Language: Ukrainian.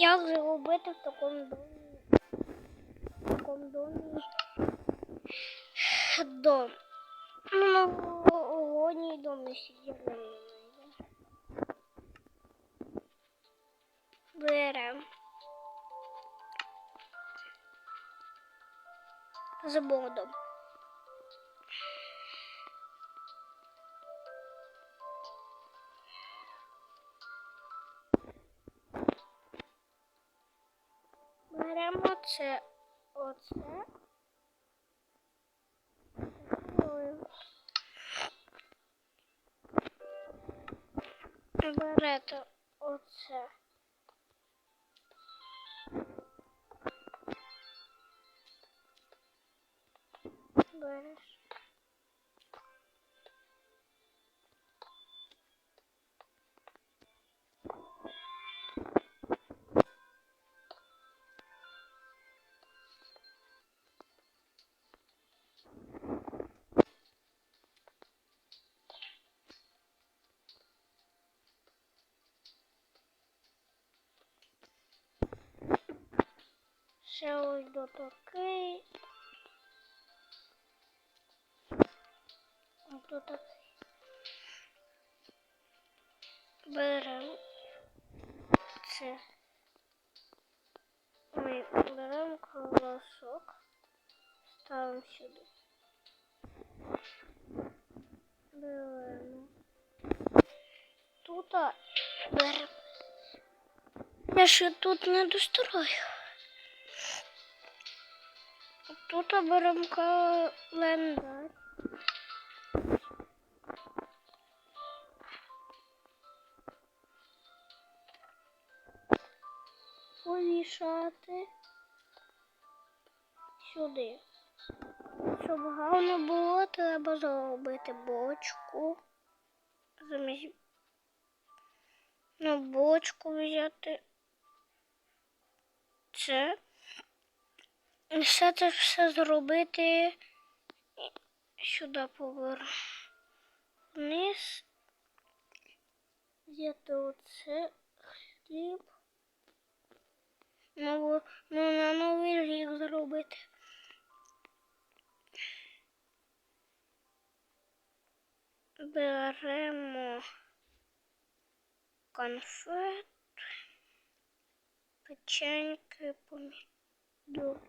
Як зробити в такому домі? В такому домі дом. Ну, домі сиділи не знайде. Берем. З бодом. Беремо це, оце. Ой. Берете оце. Береш. Ще ось до такий. Ось до такий. Беремо це. Ми беремо колосок, ставимо сюди. Беремо. Тут беремо. Я ще тут не дострою. Тут беремо календар. Повішати сюди. Щоб гарно було, треба зробити бочку. Замість на бочку взяти це. Все це все зробити сюди поверх. Вниз. Взяти оце хліб. Ну, ну на новий рік зробити. Беремо конфет, печеньки, помідор.